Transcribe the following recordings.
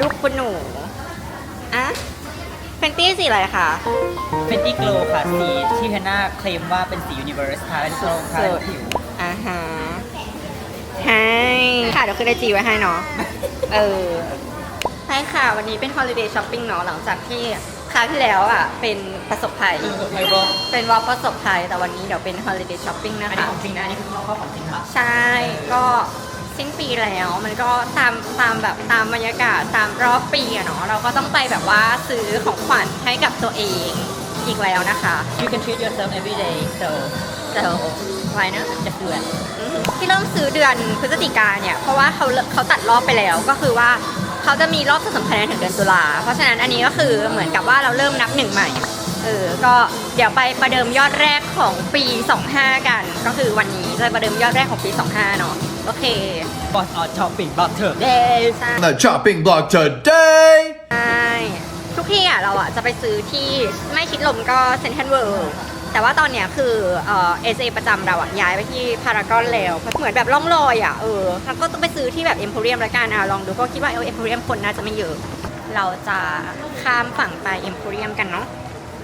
ลูกคุณหนูอะเฟนตี้สีอะไรคะเฟนตี้โกลค่ะสีที่แพนน่าเคลมว่าเป็นสียูนิเวอร์สทาเป็นโกลทาเป็นผิวอ่าฮะให้ค่ะเดี๋ยวขึ้นไอจีไว้ให้เนาะเออใช่ค่ะ วันนี้เป็น holiday shopping เนาะหลังจากที่คราวที่แล้วอะเป็นประสบภัยไมบอกเป็นวอลประสบภัยแต่วันนี้เดี๋ยวเป็น holiday shopping นะอันนี้คะของจริงนะอันนี้คือข้อของจริงค่ะใช่ก็ สิ้นปีแล้ว มันก็ตามตามแบบตามบรรยากาศตามรอบปีอะเนาะเราก็ต้องไปแบบว่าซื้อของขวัญให้กับตัวเองอีกแล้วนะคะ you can treat yourself every day so แต่ไว้นะ just do it อืมที่เริ่มซื้อเดือนพฤศจิกาเนี่ยเพราะว่าเขาเลิกเขาตัดรอบไปแล้วก็คือว่าเขาจะมีรอบสำคัญถึงเดือนตุลาเพราะฉะนั้นอันนี้ก็คือเหมือนกับว่าเราเริ่มนับหนึ่งใหม่เออก็เดี๋ยวไปประเดิมยอดแรกของปี 25 กัน ก็คือวันนี้จะประเดิมยอดแรกของปี 25 เนาะ โอเค boss on shopping boss เถอะเดใช่ on the chopping block today. ใช่ทุกที่อะเราอะจะไปซื้อที่ไม่ชิดลมก็เซนทรัลเวิลด์แต่ว่าตอนเนี้ยคือเอเอเประจำเราอะย้ายไปที่พารากอนแล้วเหมือนแบบล่องลอยอะเออเราก็ต้องไปซื้อที่แบบเอ็มโพเรียมละกันอะลองดูก็คิดว่าเอเอ็มโพเรียมคนน่าจะไม่เยอะ เราจะข้ามฝั่งไปเอ็มโพเรียมกันเนาะ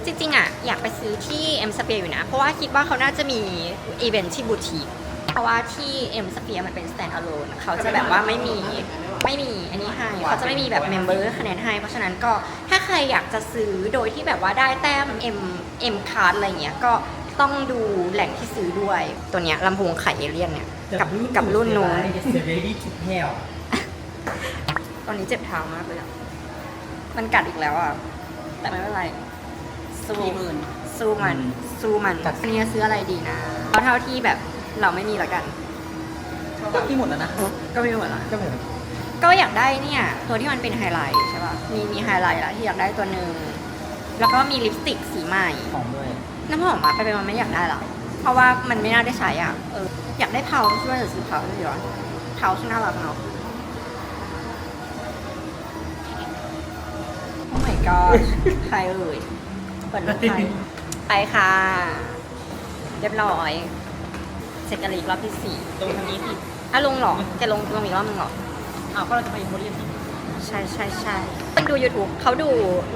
จริงๆอะอยากไปซื้อที่เอ็มสเปียอยู่นะ เพราะว่าคิดว่าเขาน่าจะมีอีเวนท์ที่บูติก เพราะว่าที่เอ็มสเปียมันเป็น stand alone เขาจะแบบว่าไม่มีไม่มีอันนี้ให้เขาจะไม่มีแบบเมมเบอร์คะแนนให้ เพราะฉะนั้นก็ถ้าใครอยากจะซื้อโดยที่แบบว่าได้แต้ม M M card อะไรเงี้ยก็ต้องดูแหล่งที่ซื้อด้วยตัวเนี้ยลำโพงไข่เอเลี่ยนเนี่ยกับกับรุ่นนู้น ready to hell ตอนนี้เจ็บเท้ามากเลยอะมันกัดอีกแล้วอะแต่ไม่เป็นไร สู้กี่หมื่นสู้มันอืมสู้มันกัดอันนี้จะซื้ออะไรดีนะเอาเท่าที่แบบ เราไม่มีละกันที่หมดแล้วนะก็ไม่หมดละก็เหมือนก็อยากได้เนี่ยตัวที่มันเป็นไฮไลท์ใช่ป่ะมีมีไฮไลท์แล้วที่อยากได้ตัวหนึ่งแล้วก็มีลิปสติกสีใหม่ ของด้วยน้ำหอมอะไปไปมันไม่อยากได้หรอกเพราะว่ามันไม่น่าได้ใช้อะเอออยากได้เพาช่วยหรือซื้อเพาด้วยดีวะเพาช่างน่ารักเนาะโอ้ my god ใครเอ่ยเปิดรถใครไปค่ะ เรียบร้อย เสร็จกันอีกรอบที่สี่ตรงทางนี้สิอะลงเหรอจะลงลงอีกรอบนึงเหรออ้าวก็เราจะไปโมเรียมสิใช่ใช่ใช่คนดู YouTube เขาดู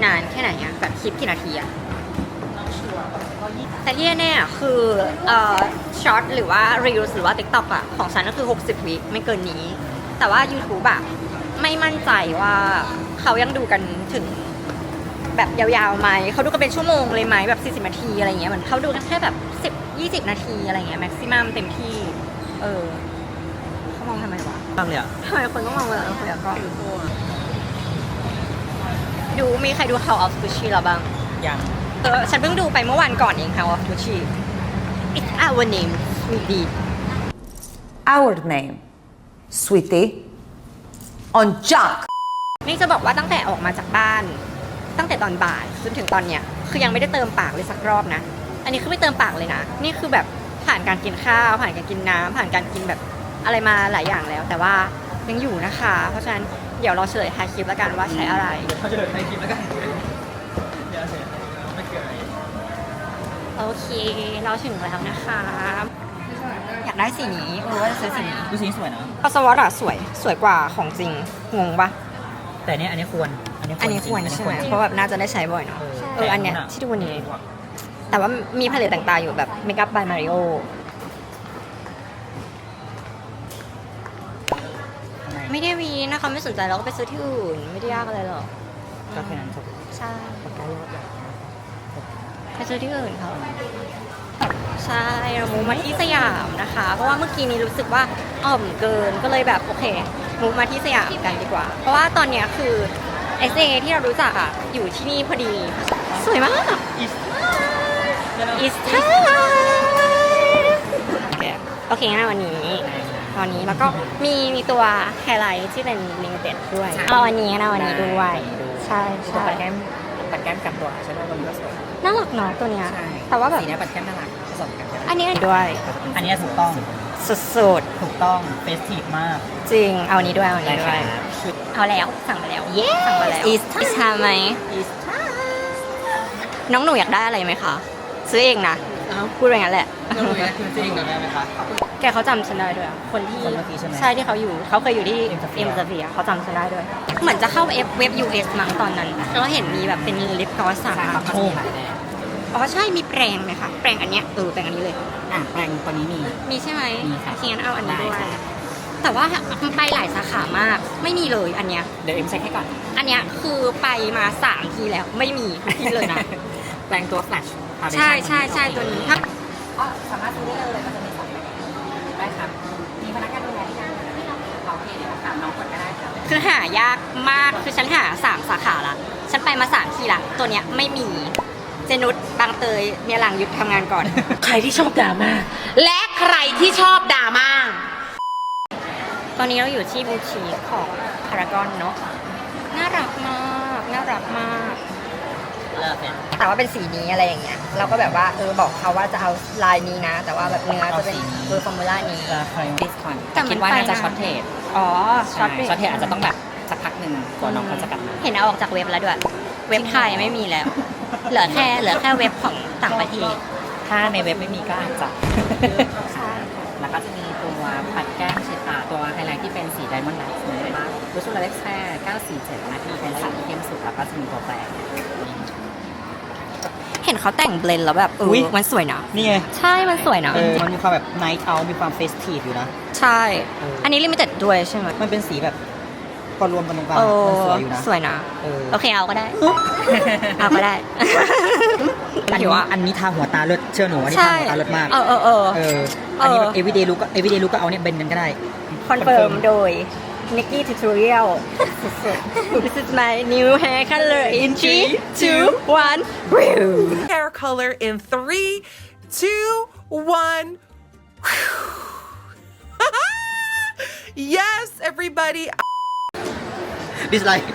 นานแค่ไหนอะแบบคลิปกี่นาทีอะน้องชัวร์ก็ยี่แต่ที่แน่ๆอะคือเอ่อช็อตหรือว่า Reels หรือว่า TikTok อะของฉันก็คือ 60 วิไม่เกินนี้ แต่ว่า YouTube อะไม่มั่นใจว่าเขายังดูกันถึง แบบยาวๆไหมเขาดูกันเป็นชั่วโมงเลยไหมแบบ40นาทีอะไรเงี้ยเหมือนเขาดูกันแค่แบบ10 20 นาทีอะไรเงี้ยแม็กซิมัมเต็มที่ เออเขามองทำไมวะบ้างเลยอะทำไมคนต้องมองเวลาเราคุยกับกล้องดูมีใครดู House of Gucci แล้วบ้างยังเออฉันเพิ่งดูไปเมื่อวันก่อนเอง House of Gucci It's our name sweetie our name, sweetie, on Jack. นี่จะบอกว่าตั้งแต่ออกมาจากบ้าน ตั้งแต่ตอนบ่ายจนถึงตอนเนี้ยคือยังไม่ได้เติมปากเลยสักรอบนะ อันนี้คือไม่เติมปากเลยนะ นี่คือแบบผ่านการกินข้าว ผ่านการกินน้ำผ่านการกินแบบอะไรมาหลายอย่างแล้ว แต่ว่ายังอยู่นะคะ เพราะฉะนั้นเดี๋ยวเราเฉลยท้ายคลิปแล้วกันว่าใช้อะไรเขาจะเดินในคลิปแล้วกันเดี๋ยวเสร็จไม่เกิดอะไรโอเค เราถึงแล้วนะคะ อยากได้สีนี้เออว่าจะซื้อสีนี้ดูสีสวยนะปัสสาวะอะสวยสวยกว่าของจริงงงปะแต่เนี้ยอันนี้ควร อันนี้อันนี้ควรจงใช่ไหมอันนี้เพราะแบบน่าจะได้ใช้บ่อยเนาะเอออันเนี้ยที่ดูวันนี้ แต่ว่ามีผลิตต่างๆอยู่แบบเมคอัพบายมาริโอไม่ได้วีนะคะไม่สนใจเราก็ไปซื้อที่อื่น ไม่ได้ยากอะไรหรอกก็แค่นั้นจบใช่ปากกายอดใหญ่ไปซื้อที่อื่นเขาใช่เรามูมาที่สยามนะคะ เพราะว่าเมื่อกี้นี้รู้สึกว่าอ่อมเกินก็เลยแบบโอเคมูมาที่สยามกันดีกว่า เพราะว่าตอนเนี้ยคือ SA ที่เรารู้จักอะ อยู่ที่นี่พอดี สวยมากอีส It's time โอเคโอเคงั้นวันนี้ตอนนี้แล้วก็มีมีตัวไฮไลท์ที่เป็นลิมิเต็ดด้วยเอาอันนี้เอาอันนี้ด้วยใช่ใช่ใช่ปัดแก้มปัดแก้มกับตัวใช่ไหมตัวนี้ก็สวยน่ารักเนาะตัวเนี้ยใช่แต่ว่าแบบสีเนี้ยปัดแก้มน่ารักผสมกันก็ได้อันนี้ด้วย อันเนี้ยถูกต้อง สุดถูกต้องเฟสทีฟมากๆ จริง เอาอันนี้ด้วย เอาอันนี้ด้วยชุดเอาแล้ว สั่งไปแล้ว เย้สั่งไปแล้ว It's It's time ไหม is น้องหนูอยากได้อะไรไหมคะ ซื้อเองนะพูดไปงั้นแหละ เราอยากคืนจริงก่อนได้ไหมคะแกแกเขาจำฉันได้ด้วยอะคนที่คนเมื่อกี้ใช่ไหมใช่ที่เขาอยู่เขาเคยอยู่ที่เอ็มสเฟีเอ็ยมร์สเฟียเขาจำฉันได้ด้วย เหมือนจะเข้าเอฟเว็บ US มั้งตอนนั้น แล้วเห็นมีแบบเป็นลิปกลอสสามใช่ครับโชว์ อ๋อใช่มีแปรงไหมคะแปรงอันเนี้ยเออแปรงอันนี้เลย อะแปลงตัวนี้มี มีใช่ไหมมีค่ะทีงั้นเอาอันนี้ด้วยได้ค่ะ แต่ว่ามันไปหลายสาขามากไม่มีเลยอันเนี้ย เดี๋ยวเอ็มเช็คให้ก่อนอันเนี้ยคือไปมาสามทีแล้วไม่มีทุกทีเลยนะ แปลงตัวแฟลชใช่ใช่ใช่ตัวนี้ถ้าสามารถซื้อได้เลยมันจะมีสองแบบได้ครับ มีพนักงานดูแลที่นั่นโอเคเดี๋ยวถามน้องก่อนก็ได้ครับคือหายากมากคือฉันหาสามสาขาละฉันไปมาสามทีละตัวเนี้ยไม่มี เจนุสบางเตยเนี่ยหลังหยุดทำงานก่อน ใครที่ชอบดราม่าและใครที่ชอบดราม่าตอนนี้เราอยู่ที่บูชีของพารากอนเนาะน่ารักมากน่ารักมากเลิกเนี่ยแต่ว่าเป็นสีนี้อะไรอย่างเงี้ย เราก็แบบว่าเออบอกเขาว่าจะเอาลายนี้นะ แต่ว่าแบบเนื้อจะเป็นเอาสีนี้เบอร์ฟอร์มูล่านี้จะคอยดิสคอนแต่มันคิดว่าน่าจะไปนานช็อตเทรดอ๋อช็ช็ออตตเบรกช็อตเทรดอาจจะต้องแบบสักพักหนึ่งกว่าน้องเขาจะกลับมา เห็นเอาออกจากเว็บแล้วด้วย เว็บไทยไม่มีแล้ว เหลือแค่เหลือแค่เว็บของต่างประเทศ ถ้าในเว็บไม่มีก็อาจจะใช่แล้วก็จะมีตัวปัดแก้มเชดตาตัวไฮไลท์ที่เป็นสีไดมอนด์ไลท์นะคะรูชูลาเล็กแค่947นะที่เป็นสีที่เข้มสุดแล้วก็จะมีตัวแปรเห็นเขาแต่งเบลนด์แล้วแบบเออุ๊อยมันสวยนะนี่ไง ใช่ มันสวยนะเออมันมีความแบบไนท์เอามีความเฟสทีฟอยู่นะ ใช่เอออัอันนี้ลิมิเต็ดด้วยใช่ไหมมันเป็นสีแบบ พอรวมกันตรงกลางเอมันสอวยอยู่นะ สวยนะ เออ โอเคเอาก็ได้ เอาก็ได้อันถืนี้อว่า อันนี้ทาหัวตาเลือดเชื่อหนูว่านี่ใช่ทาหัวตาเลือดมาก เออเออเออ เออ อันนี้แบบเออ everyday look ก็ everyday look ก็เอาเนี่ยเบนกันก็ได้ คอนเฟิร์มโดย Nikki Tutorial This is my new hair color in 3 2 1 Woo! hair color in three, two, one. yes, everybody. Dislike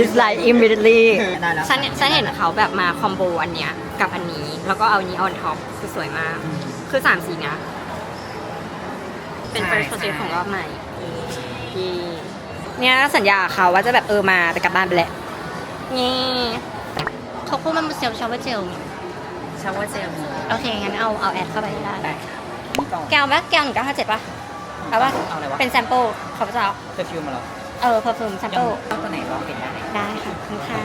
dislike immediately ได้แล้วฉันฉันเห็นเขาแบบมาคอมโบอันเนี้ยกับอันนี้ แล้วก็เอาอันนี้ on top คือสวยมาก คือสามสีนะ เป็นใช่ first purchase ใช่ของรอบใหม่ที่เนี่ยสัญญากับเขาว่าจะแบบเออมาแต่กลับบ้านไปแหละนี่เขาพูดมันเซลชาวเวอร์เจลชาวเวอร์เจลโอเค งั้นเอาเอาแอดเข้าไปให้ได้ได้นี่กล่องแกวไหมแกวหนึ่งเก้าห้าเจ็ดป่ะเอาป่ะเอาอะไรวะเป็นแซมเปิลเขาจะเอาเปอร์ฟิวมาแล้ว เออเพอร์ฟูมแซมยังเปิลเอาตัวไหนลองเปลี่ยนได้ได้ค่ะขอบคุณค่ะ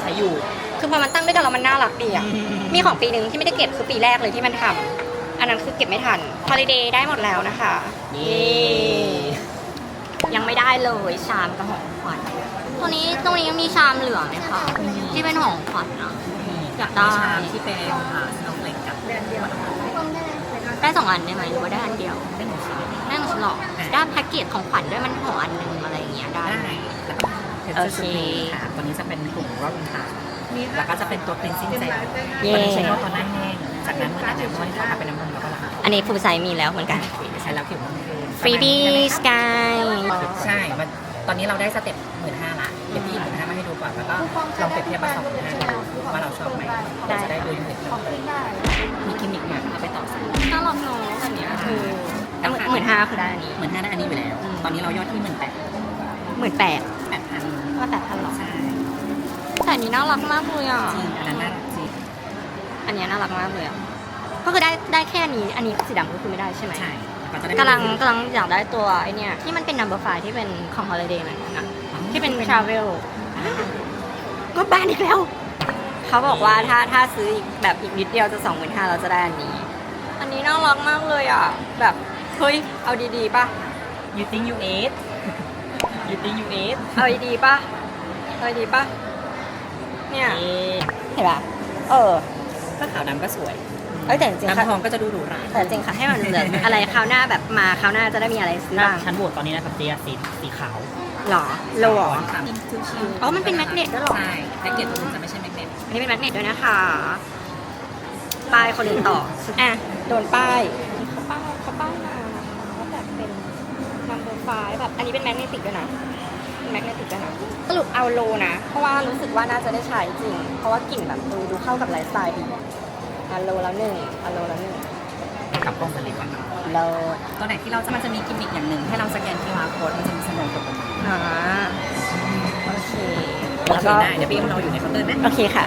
ใช้อยู่ คือพอมันตั้งด้วยกันแล้วมันน่ารักดีอะ มีของปีหนึ่งที่ไม่ได้เก็บคือปีแรกเลยที่มันทำอันนั้นคือเก็บไม่ทัน Holiday ได้หมดแล้วนะคะเย้ยังไม่ได้เลยชามกับของขวัญตัวนี้ตรงนี้ยังมีชามเหลือไหมคะ ที่เป็นของขวัญนะอยากได้ชามที่เป็นอ่าสโนว์เล็กกับได้สองอันได้ไหมหรือว่าได้อันเดียว หมดหรอกได้แพ็กเกจของขวัญด้วยมันห่ออันหนึ่งอะไรอย่างเงี้ยได้ ได้แล้วก็เพชรชุดนี้ค่ะตัวนี้จะเป็นกลุ่มรอบอินทาแล้วก็จะเป็นตัว cleansing gel เย้ ตัวนี้ใช้นวดตัวหน้าแห้งจากนั้นเมื่ออาบน้ำนวดทาเป็นน้ำมันแล้วก็ล้างอันนี้ฟูลไซส์มีแล้วเหมือนกันใช้แล้วผิวมันคืนฟรีบี้สกายใช่มันตอนนี้เราได้สเต็ปหมื่นห้าละเดี๋ยวพี่หมื่นห้ามาให้ดูก่อนแล้วก็ลองเปรียบเทียบกับสองหมื่นห้าดูว่าเราชอบไหมเราจะได้ดูเหมือนกันมีกิมมิคเนี่ยเอาไปต่อสักน่ารักเนาะแบบเนี้ยคือ หมื่นห้าคือได้อันนี้หมื่นห้าได้อันนี้อยู่แล้ว ตอนนี้เรายอดที่หมื่นแปดหมื่นแปดแปดพันว่าแปดพันหรอใช่แต่อันนี้น่ารักมากเลยอะจริงอันนั้นน่าจริงอันเนี้ยน่ารักมากเลยอะก็คือได้ได้แค่นี้อันนี้สีดำก็คือไม่ได้ใช่ไหมใช่เราจะได้กำลังกำลังอยากได้ตัวไอเนี้ยที่มันเป็น number five ที่เป็นของ holiday เหมือนกันนะที่เป็น travel ก็บ้านอีกแล้ว เขาบอกว่าถ้าถ้าซื้ออีกแบบอีกนิดเดียวจะสองหมื่นห้าเราจะได้อันนี้ อันนี้น่ารักมากเลยอะแบบ เฮ้ย เอาดีๆป่ะยูติ้งยูเอสยูติ้งยูเอสเอาดีๆป่ะ เอาดีๆป่ะ เนี่ย เห็นป่ะเออ ถ้าขาวดำก็สวยเอ้ยแต่จริงๆค่ะน้ำทองก็จะดูหรูหราแต่จริงๆค่ะให้มันเหลืออะไรคราวหน้าแบบมาคราวหน้าจะได้มีอะไรซื้อบ้างชั้นโหวตตอนนี้นะครับเจียสีสีขาวหรอโลเหรอค่ะอ๋อ มันเป็นแมกเนตด้วยเหรอ ใช่แพ็กเกจตัวนี้จะไม่ใช่แมกเนตอันนี้เป็นแมกเนตด้วยนะคะป้ายคนอื่นต่ออะโดนป้ายเขาป้ายเขาป้ายมาว่าแบบเป็น number five แบบอันนี้เป็นแมกเนติกด้วยนะเป็นแมกเนติกด้วยนะสรุปเอาโลนะ เพราะว่ารู้สึกว่าน่าจะได้ใช้จริง เพราะว่ากลิ่นแบบดูดูเข้ากับไลฟ์สไตล์ดีเอาโลแล้วหนึ่งเอาโลแล้วหนึ่งกับกล้องสลิปอะโลตัวไหนที่เราจะมันจะมีกิมมิคอย่างหนึ่ง ให้เราสแกน QR code มันจะมีสโนว์กดตรงนี้อ่าโอเคเราถือได้เดี๋ยวพี่เราอยู่ในเคาน์เตอร์นะโอเคค่ะ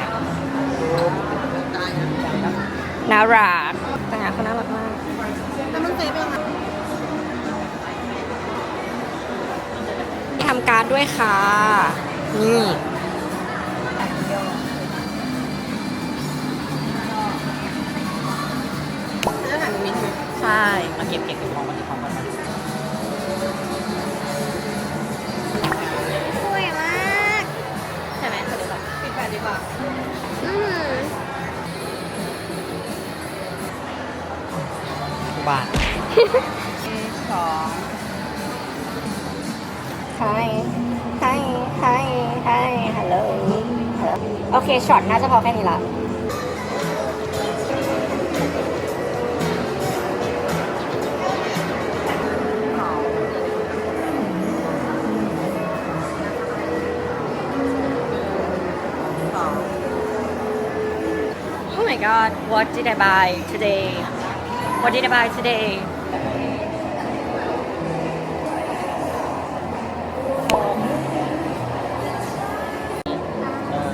น่ารักแต่งานเขาน่ารักมากมี ทำการดด้วยค่ะ นี่ใช่มาเก็บเก็บเก็บของมาเก็บของกันมาสวยมากใช่ไหมเขาเรียกว่าปิดแปดดีกว่าอืมบาทสอง ใช่ใช่ใช่ใช่ฮัลโหลโอเคช็อตน่าจะพอแค่นี้ละ Oh my god, what did I buy today? What did I buy today?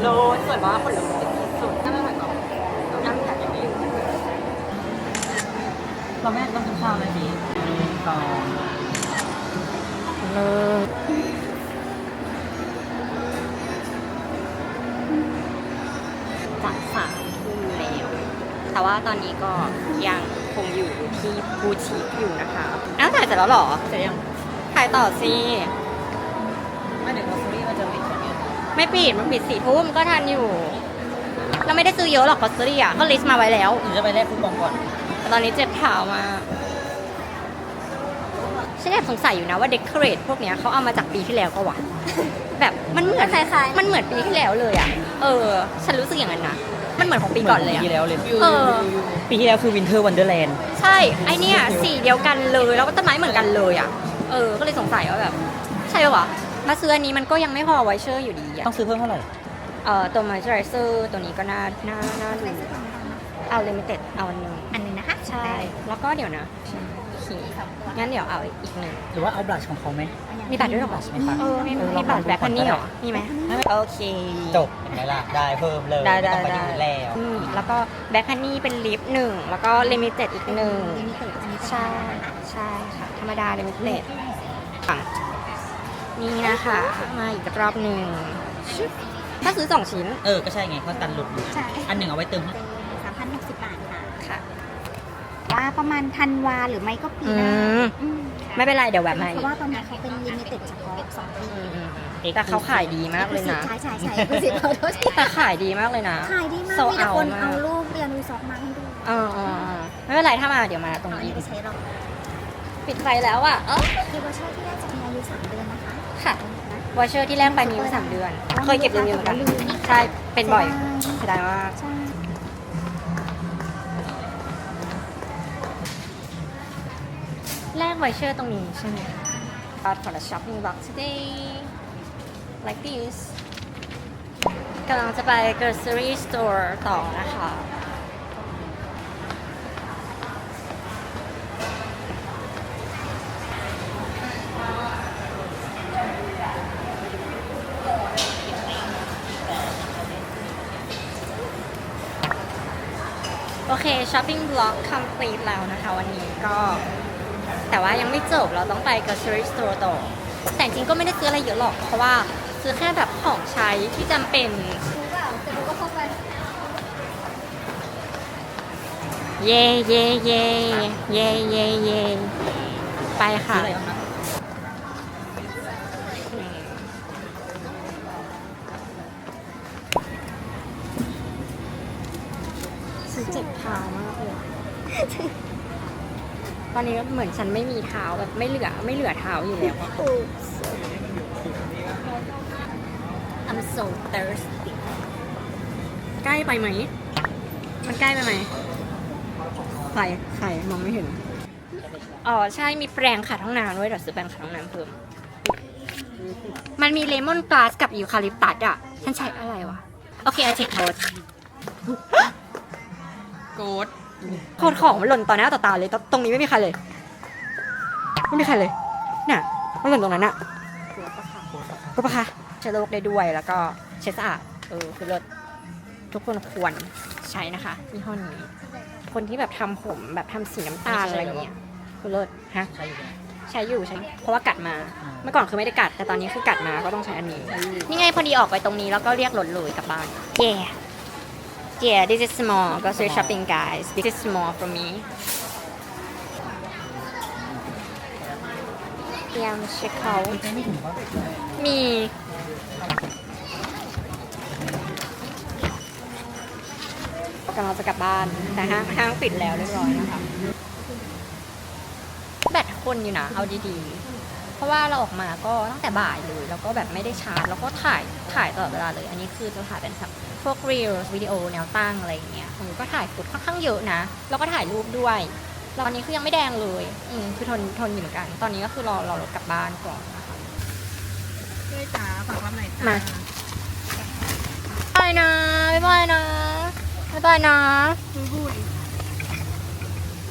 โลสวยมากคนละที่สุดน่าไม่เหมือนกันน้ำแข็งอย่างนี้เราไม่ต้องกินข้าวเลยดีสองเลยจะสามทุ่มแล้ว แต่ว่าตอนนี้ก็ยังคงอยู่ที่บูชิกอยู่นะคะ อ้าวถ่ายเสร็จแล้วเหรอ เสร็จยัง ถ่ายต่อสิ ไม่ปิดมันปิดสี่ทุ่มก็ทันอยู่ เราไม่ได้ซื้อเยอะหรอกคอสเตอรี่อะก็ลิสต์มาไว้แล้ว หรือจะไปแลกคูปองก่อน แต่ตอนนี้เจ็บเท้ามากฉันแอบสงสัยอยู่นะว่าเดคอเรทพวกเนี้ยเขาเอามาจากปีที่แล้วก็วะแบบมันเหมือนมันเหมือนปีที่แล้วเลยอะ เออ ฉันรู้สึกอย่างนั้นนะมันเหมือนของปีก่อนเลยอะปีที่แล้วเลยเออ ปีที่แล้วคือวินเทอร์วันเดอร์แลนด์ใช่ ไอเนี้ยสีเดียวกันเลย แล้วก็ต้นไม้เหมือนกันเลยอะ เออ ก็เลยสงสัยว่าแบบ ใช่ปะวะ มาซื้ออันนี้มันก็ยังไม่พอไวเชอร์อยู่ดีอะต้องซื้อเพิ่มเท่าไหร่ เอ่อตัวมอยเจอไรเซอร์ตัวนี้ก็น่าน่าน่าดูเอาลิมิเต็ดเอาอันหนึงอันหนึงนะคะใช่ แล้วก็เดี๋ยวนะโอเคงั้นเดี๋ยวเอาอีกหนึ่ง หรือว่าเอาบลัชของเขาไหม มีบัตรด้วยเหรอบัตรไหมคะเออมีเออมีบัตรแบล็คฮันนี่เหรอ มีไหมโอเค จบเห็นไหมล่ะ ได้เพิ่มเลยได้ได้ม่ต้องไปได้ดูแล้วอืมแล้วก็แบล็คฮันนี่เป็นลิฟต์หนึ่ง แล้วก็ลิมิเต็ดอีกหนึ่งใช่ ใช่ค่ะ ธรรมดาลิมิเต็ด นี่นะคะ มาอีกรอบหนึ่งชึบถ้าซื้อสองชิ้น เออ ก็ใช่ไงเขาตันหลุดอยู่ใช่ อันหนึ่งเอาไว้เติมสามพันหกสิบบาทค่ะ ค่ะ ว่าประมาณธันวาหรือไม่ก็ปีหน้าอืม อืมไม่เป็นไรเดี๋ยวแบบมาเพอีกราะว่าตอนนี้เขาเป็นลิมิเต็ดเฉพาะสองปีอืมอืมอืมแต่เขาขายดีมากเลยนะ ใช่ใช่ใช่คือสิบขอโทษทีแต่ขายดีมากเลยนะ ขายดีมากโซมีแต่คนมาก เอารูปเรียนรีสอร์ทมาให้ดูเออเออเออไม่เป็นไรถ้ามาเดี๋ยวมาตรงเอาอันนี้นี้ไปใช้เราปิดไฟแล้วอะเออ คือเวอร์ชันที่ได้จะมีอายุสามเดือนนะ ค่ะวอเชอร์ที่แรกไปมีอยู่สามเดือน เคยเก็บรีวิวเหมือนกันใช่เป็นบ่อยเสียดายมากแลกวอเชอร์ตรงนี้ใช่ไหม Out for the shopping box today like this กำลังจะไป grocery store ต่อนะคะ โอเคช้อปปิ้งบล็อก complete แล้วนะคะวันนี้ก็ แต่ว่ายังไม่จบเราต้องไป grocery store ต่อแต่จริงก็ไม่ได้ซื้ออะไรเยอะหรอก เพราะว่าซื้อแค่แบบของใช้ที่จำเป็น รู้เปล่าแต่รู้ก็เข้าไปเย่เย่เย่เย่เย่เย่ไปค่ะ ซื้ออะไรบ้างนะ ซื้อเจ็บเท้ามากเลย ตอนนี้เหมือนฉันไม่มีเท้าแบบไม่เหลือไม่เหลือเท้าอยู่แล้วอะ I'm so thirsty ใกล้ไปไหม มันใกล้ไปไหมใครใครมองไม่เห็น อ๋อ ใช่มีแปรงขัดห้องน้ำด้วยเดี๋ยวซื้อแปรงขัดห้องน้ำเพิ่ม มันมีเลมอนกลาสกับยูคาลิปตัสอะ ฉันใช้อะไรวะ โอเคไอเทคโคด โกดโคตรของมันหล่นต่อหน้าต่อตาเลยตตรงนี้ไม่มีใครเลย ไม่มีใครเลย น่ะ มันหล่นตรงนั้นน่ะรู้ปะคะเชื้อโรคได้ด้วยแล้วก็เช็ดสะอาด เออ คือรถทุกคนควรใช้นะคะยี่ห้อนี้ คนที่แบบทำผมแบบทำสีน้ำตาลอะไรเงี้ย คือเลิศฮะใช้อยู่ใช้อยู่ใช้ เพราะว่ากัดมา เมื่อก่อนคือไม่ได้กัด แต่ตอนนี้คือกัดมาก็ต้องใช้อันนี้ นี่ไงพอดีออกไปตรงนี้แล้วก็เรียกรถเลยกลับบ้าน yeah yeah this is small grocery shopping guys this is small for me เตรียมเช็คเขาไม่ถึงว่ามี กำลังจะกลับบ้าน แต่ห้างห้างปิดแล้วเรียบร้อยนะคะ แบตคนอยู่นะ เอาดีๆ เพราะว่าเราออกมาก็ตั้งแต่บ่ายเลย แล้วก็แบบไม่ได้ชาร์จแล้วก็ถ่ายถ่ายตลอดเวลาเลย อันนี้คือจะถ่ายเป็นแบบพวก reels วิดีโอแนวตั้งอะไรอย่างเงี้ยผมก็ถ่ายฟุตค่อนข้างเยอะนะ แล้วก็ถ่ายรูปด้วยแล้วตอนนี้คือยังไม่แดงเลยอืมคือทนทนอยู่เหมือนกัน ตอนนี้ก็คือรอรอรถกลับบ้านก่อนนะคะด้วยจ้าฝากรับหน่อยจ้ามาบายนะบ๊ายบายนะบ๊ายบายนะ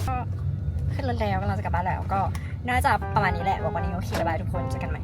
ก็ขึ้นรถแล้วกำลังจะกลับบ้านแล้วก็ น่าจะประมาณนี้แหละวันนี้โอเคบายทุกคนเจอกันใหม่